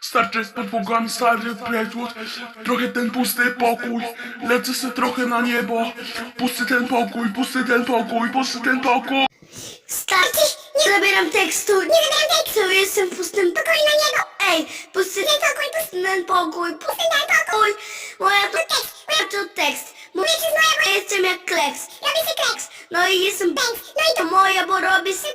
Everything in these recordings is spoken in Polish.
Starczy z podłogami stary prejtłot, trochę ten pusty pokój, lecę se trochę na niebo, pusty ten pokój, pusty ten pokój, pusty ten pokój. Starczy, nie zabieram tekstu, nie zabieram tekstu, jestem w pustym pokoju na niego. Ej, pusty ten pokój, pusty ten pokój, pusty ten pokój. Moja to tekst, moja to tekst. Mówię ci z mojego, jestem jak kleks. Robię sobie kleks. No i jestem tekst, no i to moja, bo robię sobie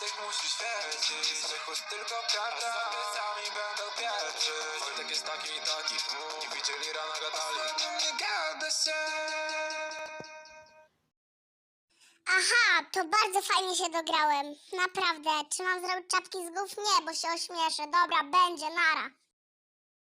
Gwiazdek musi świecić Z rychów tylko prawda A sobie sami będą pieprzyć Wojtek jest taki i taki Nie widzieli rana gadali Do mnie gada się Aha, to bardzo fajnie się dograłem. Naprawdę. Czy mam zrobić czapki z głów? Nie, bo się ośmieszę. Dobra, będzie, nara.